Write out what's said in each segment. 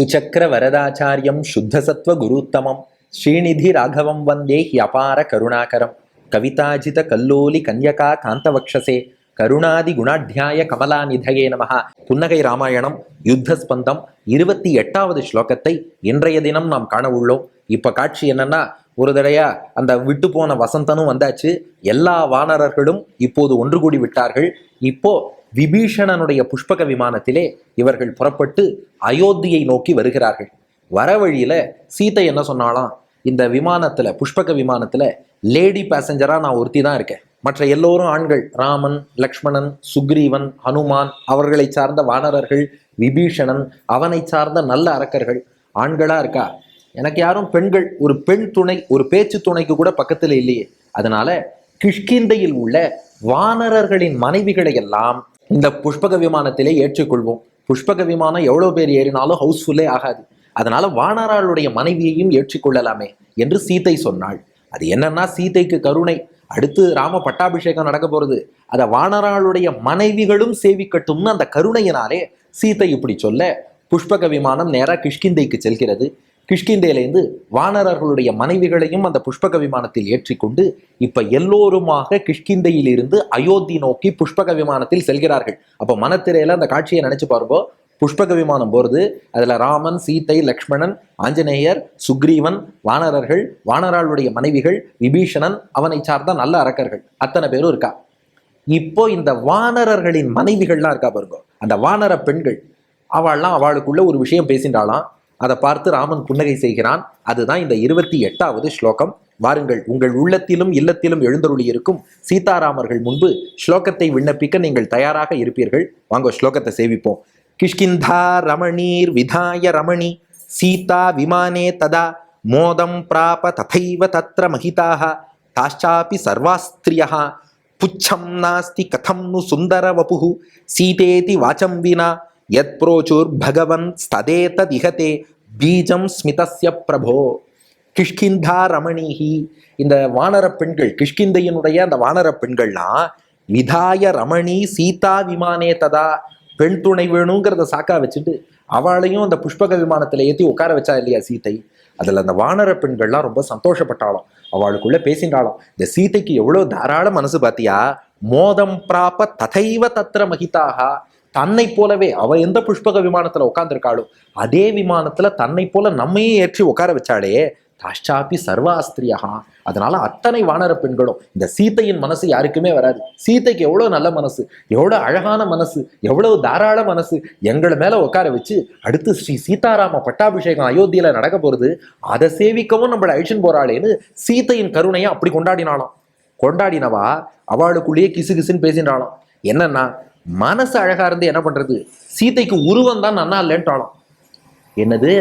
சுச்சக்கர வரதாச்சாரியம் சுத்தசத்வ குருத்தமம். ஸ்ரீநிதி ராகவம் வந்தே ஹியபார கருணாகரம். கவிதாஜித கல்லோலி கன்யகா காந்தவக்ஷசே. கருணாதி குணாத்தியாய கமலாநிதயே நமஹ. புன்னகை ராமாயணம் யுத்த ஸ்பந்தம் இருபத்தி எட்டாவது ஸ்லோகத்தை இன்றைய தினம் நாம் காண உள்ளோம். இப்போ காட்சி என்னன்னா ஒரு தடையா அந்த விட்டு போன வசந்தனும் வந்தாச்சு. எல்லா வானரர்களும் இப்போது ஒன்று கூடி விட்டார்கள். இப்போ விபீஷணனுடைய புஷ்பக விமானத்திலே இவர்கள் புறப்பட்டு அயோத்தியை நோக்கி வருகிறார்கள். வர வழியில சீதை என்ன சொன்னாலாம் இந்த விமானத்துல புஷ்பக விமானத்துல லேடி பேசஞ்சரா நான் ஒருத்தி தான் இருக்கேன். மற்ற எல்லோரும் ஆண்கள் ராமன் லக்ஷ்மணன் சுக்ரீவன் ஹனுமான் அவர்களை சார்ந்த வானரர்கள் விபீஷணன் அவனை சார்ந்த நல்ல அரக்கர்கள் ஆண்களா இருக்கா? எனக்கு யாரும் பெண்கள் ஒரு பெண் துணை ஒரு பேச்சு துணைக்கு கூட பக்கத்தில் இல்லையே. அதனால கிஷ்கிந்தையில் உள்ள வானரர்களின் மனைவிகளை எல்லாம் இந்த புஷ்பக விமானத்திலே ஏற்றுக்கொள்வோம். புஷ்பக விமானம் எவ்வளவு பேர் ஏறினாலும் ஹவுஸ்ஃபுல்லே ஆகாது. அதனால வானராளுடைய மனைவியையும் ஏற்றுக்கொள்ளலாமே என்று சீதை சொன்னாள். அது என்னன்னா சீதைக்கு கருணை. அடுத்து ராம பட்டாபிஷேகம் நடக்க போறது. அதை வானராளுடைய மனைவிகளும் சேவிக்கட்டும்னு அந்த கருணையினாலே சீதை இப்படி சொல்ல புஷ்பக விமானம் நேராக கிஷ்கிந்தைக்கு செல்கிறது. கிஷ்கிந்தையிலேருந்து வானரர்களுடைய மனைவிகளையும் அந்த புஷ்பக விமானத்தில் ஏற்றிக்கொண்டு இப்ப எல்லோருமாக கிஷ்கிந்தையில் இருந்து அயோத்தி நோக்கி புஷ்பக விமானத்தில் செல்கிறார்கள். அப்ப மனத்திரையில அந்த காட்சியை நினைச்சு பாருங்க. புஷ்பக விமானம் போறது. அதுல ராமன் சீதை லக்ஷ்மணன் ஆஞ்சநேயர் சுக்ரீவன் வானரர்கள் வானராளுடைய மனைவிகள் விபீஷணன் அவனை சார்ந்த நல்ல அரக்கர்கள். அத்தனை பேரும் இருக்கா? இப்போ இந்த வானரர்களின் மனைவிகள்லாம் இருக்கா பாருங்க. அந்த வானர பெண்கள். அவள்லாம் அவளுக்குள்ள ஒரு விஷயம் பேசின்றாளாம். அதை பார்த்து ராமன் புன்னகை செய்கிறான். அதுதான் இந்த இருபத்தி எட்டாவது ஸ்லோகம். வாருங்கள் உங்கள் உள்ளத்திலும் இல்லத்திலும் எழுந்தருளி இருக்கும் சீதாராமர்கள் முன்பு ஸ்லோகத்தை விண்ணப்பிக்க நீங்கள் தயாராக இருப்பீர்கள். வாங்க ஸ்லோகத்தை சேவிப்போம். கிஷ்கிந்தா ரமணீர் விதாய ரமணி சீதா விமானே ததா மோதம் பிராப ததைவ தத்ர மகிதாக தாஷாபி சர்வாஸ்திரியா புச்சம் நாஸ்தி கதம் நு சுந்தர வபு சீதேதி வாச்சம் வினா யத் புரோச்சுர் பகவன் ஸ்ததேததிகதே பீஜம் ஸ்மிதஸ்ய பிரபோ. கிஷ்கிந்தா ரமணிஹி. இந்த வானர பெண்கள் கிஷ்கிந்தையினுடைய அந்த வானர பெண்கள்லாம் விதாய ரமணி சீதா விமானே ததா. பெண் துணை வேணுங்கிறத சாக்கா வச்சுட்டு அவளையும் அந்த புஷ்பக விமானத்தில் ஏற்றி உட்கார வச்சா இல்லையா சீத்தை அதில் அந்த வானர பெண்கள்லாம் ரொம்ப சந்தோஷப்பட்டாலும் அவளுக்குள்ளே பேசின்றாலும் இந்த சீத்தைக்கு எவ்வளோ தாராள மனசு பாத்தியா? மோதம் பிராப்ப ததைவ தத்திர மகிதாக தன்னை போலவே அவ எந்த புஷ்பக விமானத்துல உட்காந்துருக்காளோ அதே விமானத்துல தன்னை போல நம்மையே ஏற்றி உட்கார வச்சாலே தாஷ்டாப்பி சர்வாஸ்திரியா அதனால அத்தனை வானர பெண்களும் இந்த சீத்தையின் மனசு யாருக்குமே வராது. சீத்தைக்கு எவ்வளவு நல்ல மனசு எவ்வளவு அழகான மனசு எவ்வளவு தாராள மனசு எங்களை மேல உட்கார வச்சு அடுத்து ஸ்ரீ சீதாராம பட்டாபிஷேகம் அயோத்தியில நடக்க போறது அதை சேவிக்கவும் நம்மளை அழிச்சுன்னு போறாளேன்னு சீத்தையின் கருணையை அப்படி கொண்டாடினாலாம் கொண்டாடினவா? அவளுக்குள்ளேயே கிசு கிசுன்னு பேசினாலாம் என்னன்னா மனசு அழகா இருந்து என்ன பண்றது? சீதைக்கு உருவம் தான் நன்னா இல்லைன்ட்டாலும் என்னது?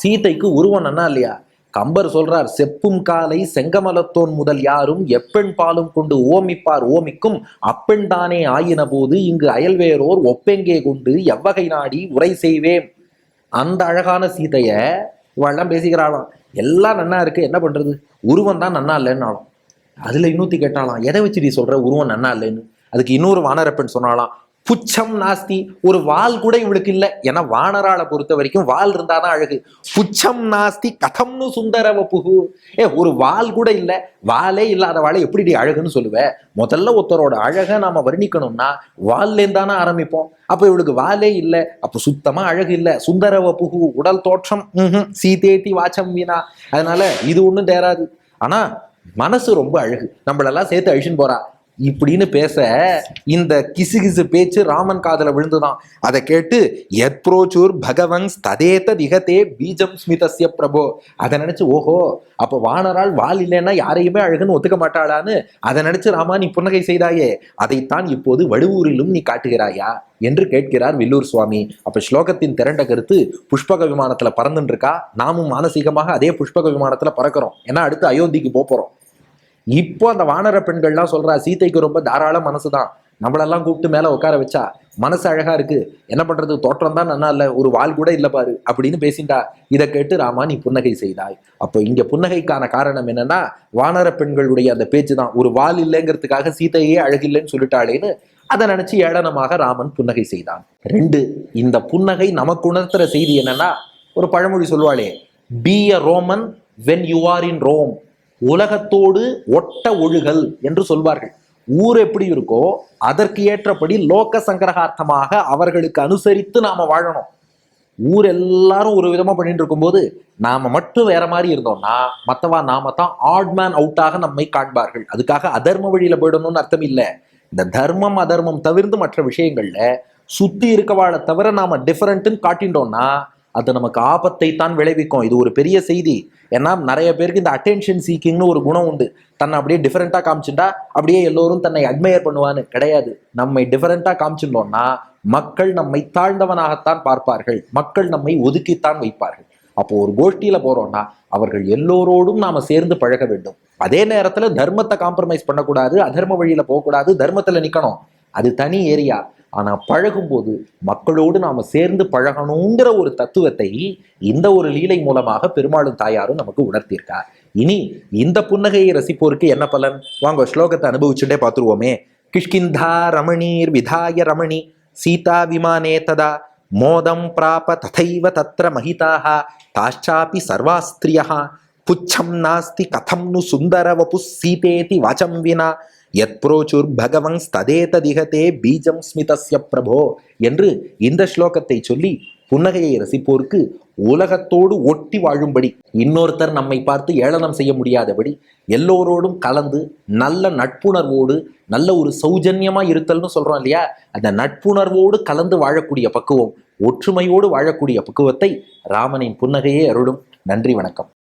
சீதைக்கு உருவம் நன்னா இல்லையா? கம்பர் சொல்றார் செப்பும் காலை செங்கமலத்தோன் முதல் யாரும் எப்பெண் பாலும் கொண்டு ஓமிப்பார் ஓமிக்கும்? அப்பெண் தானே ஆயின போது இங்கு அயல்வேரோர் ஒப்பெங்கே கொண்டு எவ்வகை நாடி உரை செய்வேன் அந்த அழகான சீதைய இவெல்லாம் பேசிக்கிறாளாம். எல்லாம் நன்னா இருக்கு என்ன பண்றது? உருவம் தான் நன்னா இல்லைன்னாலும் அதுல இன்னொத்தி கேட்டாலாம் எதை வச்சு நீ சொல்ற உருவம் நன்னா இல்லைன்னு? அதுக்கு இன்னொரு வானரப்பன் சொன்னாலாம் புச்சம் நாஸ்தி ஒரு வால் கூட இவளுக்கு இல்லை. ஏன்னா வானராளை பொறுத்த வரைக்கும் வால் இருந்தாதான் அழகு. புச்சம் நாஸ்தி கதம்னு சுந்தரவ புகு. ஏ ஒரு வால் கூட இல்லை வாலே இல்லாத வாழை எப்படி அழகுன்னு சொல்லுவேன் முதல்ல ஒருத்தரோட அழகை நாம வர்ணிக்கணும்னா வால்லேருந்து தானே ஆரம்பிப்போம். அப்போ இவளுக்கு வாலே இல்லை அப்போ சுத்தமா அழகு இல்லை. சுந்தரவ புகு உடல் தோற்றம் சீதேத்தி வாச்சம் வீணா. அதனால இது ஒன்றும் தேராது. ஆனா மனசு ரொம்ப அழகு. நம்மளெல்லாம் சேர்த்து அழிச்சுன்னு போறா. இப்படின்னு பேச இந்த கிசு கிசு பேச்சு ராமன் காதல விழுந்துதான். அதை கேட்டு எத்ரோச்சூர் பகவன்ஸ் ஸ்ததேத திகதே பீஜம் ஸ்மிதஸ்ய பிரபோ. அதை நினைச்சு ஓஹோ அப்ப வானரால் வால் இல்லைன்னா யாரையுமே அழகுன்னு ஒத்துக்க மாட்டாளான்னு? அதை நினைச்சு ராமா நீ புன்னகை செய்தாயே அதைத்தான் இப்போது வடுவூரிலும் நீ காட்டுகிறாயா? என்று கேட்கிறார் வில்லூர் சுவாமி. அப்ப ஸ்லோகத்தின் திரண்ட கருத்து புஷ்பக விமானத்துல பறந்துட்டு இருக்கா? நாமும் மானசீகமாக அதே புஷ்பக விமானத்துல பறக்கிறோம். ஏன்னா அடுத்து அயோத்திக்கு போறோம். இப்போ அந்த வானர பெண்கள்லாம் சொல்றா சீதைக்கு ரொம்ப தாராள மனசுதான். நம்மளெல்லாம் கூப்பிட்டு மேல உட்கார வச்சா மனசு அழகா இருக்கு. என்ன பண்றது? தோற்றம் தான் நல்லா இல்ல. ஒரு வால் கூட இல்ல பாரு. அப்படின்னு பேசிண்டா இதை கேட்டு ராமா நீ புன்னகை செய்தாய். அப்போ இங்க புன்னகைக்கான காரணம் என்னன்னா வானர பெண்களுடைய அந்த பேச்சு தான். ஒரு வால் இல்லைங்கிறதுக்காக சீதையே அழகில்லைன்னு சொல்லிட்டாளேன்னு அதை நினைச்சு ஏளனமாக ராமன் புன்னகை செய்தான். ரெண்டு இந்த புன்னகை நமக்கு உணர்த்துற செய்தி என்னன்னா ஒரு பழமொழி சொல்லுவாளே be a Roman when you are in Rome உலகத்தோடு ஒட்ட ஒழுகல் என்று சொல்வார்கள். ஊர் எப்படி இருக்கோ அதற்கு ஏற்றபடி லோக சங்கிரகார்த்தமாக அவர்களுக்கு அனுசரித்து நாம வாழணும். ஊர் எல்லாரும் ஒரு விதமா பண்ணிட்டு இருக்கும்போது நாம மட்டும் வேற மாதிரி இருந்தோம்னா மத்தவா நாம தான் ஆட்மேன் அவுட்டாக நம்மை காண்பார்கள். அதுக்காக அதர்ம வழியில போயிடணும்னு அர்த்தம் இல்லை. இந்த தர்மம் அதர்மம் தவிர்த்து மற்ற விஷயங்கள்ல சுத்தி இருக்கவாழ தவிர நாம டிஃபரெண்ட்னு காட்டிட்டோம்னா அது நமக்கு ஆபத்தை தான் விளைவிக்கும். இது ஒரு பெரிய செய்தி. ஏன்னா நிறைய பேருக்கு இந்த அட்டென்ஷன் சீக்கிங்னு ஒரு குணம் உண்டு. தன்னை அப்படியே டிஃபரெண்டா காமிச்சுட்டா அப்படியே எல்லோரும் தன்னை அட்மையர் பண்ணுவான்னு கிடையாது. நம்மை டிஃபரெண்டா காமிச்சிட்டோம்னா மக்கள் நம்மை தாழ்ந்தவனாகத்தான் பார்ப்பார்கள். மக்கள் நம்மை ஒதுக்கித்தான் வைப்பார்கள். அப்போ ஒரு கோஷ்டியில போறோம்னா அவர்கள் எல்லோரோடும் நாம சேர்ந்து பழக வேண்டும். அதே நேரத்துல தர்மத்தை காம்ப்ரமைஸ் பண்ணக்கூடாது அதர்ம வழியில போகக்கூடாது தர்மத்துல நிக்கணும். அது தனி ஏரியா. ஆனால் பழகும்போது மக்களோடு நாம் சேர்ந்து பழகணுங்கிற ஒரு தத்துவத்தை இந்த ஒரு லீலை மூலமாக பெருமாளும் தாயாரும் நமக்கு உணர்த்தியிருக்கார். இனி இந்த புன்னகையை ரசிப்போருக்கு என்ன பலன்? வாங்க ஸ்லோகத்தை அனுபவிச்சுட்டே பார்த்துருவோமே. கிஷ்கிந்தா ரமணீர் விதாய ரமணி சீதா விமானே ததா மோதம் பிராப ததைவ தத்ர மகிதாக தாஷ்சாபி சர்வாஸ்திரியா புச்சம் நாஸ்தி கதம் நு சுந்தர வபு சீதேதி வாச்சம் வினா யத்ப்ரோச்சுர் பகவங் ததேததிகதே பீஜம் ஸ்மிதஸ்ய பிரபோ என்று இந்த ஸ்லோகத்தை சொல்லி புன்னகையை ரசிப்போருக்கு உலகத்தோடு ஒட்டி வாழும்படி இன்னொருத்தர் நம்மை பார்த்து ஏளனம் செய்ய முடியாதபடி எல்லோரோடும் கலந்து நல்ல நட்புணர்வோடு நல்ல ஒரு சௌஜன்யமா இருத்தல்னு சொல்றோம் இல்லையா? அந்த நட்புணர்வோடு கலந்து வாழக்கூடிய பக்குவம் ஒற்றுமையோடு வாழக்கூடிய பக்குவத்தை ராமனின் புன்னகையே அருளும். நன்றி வணக்கம்.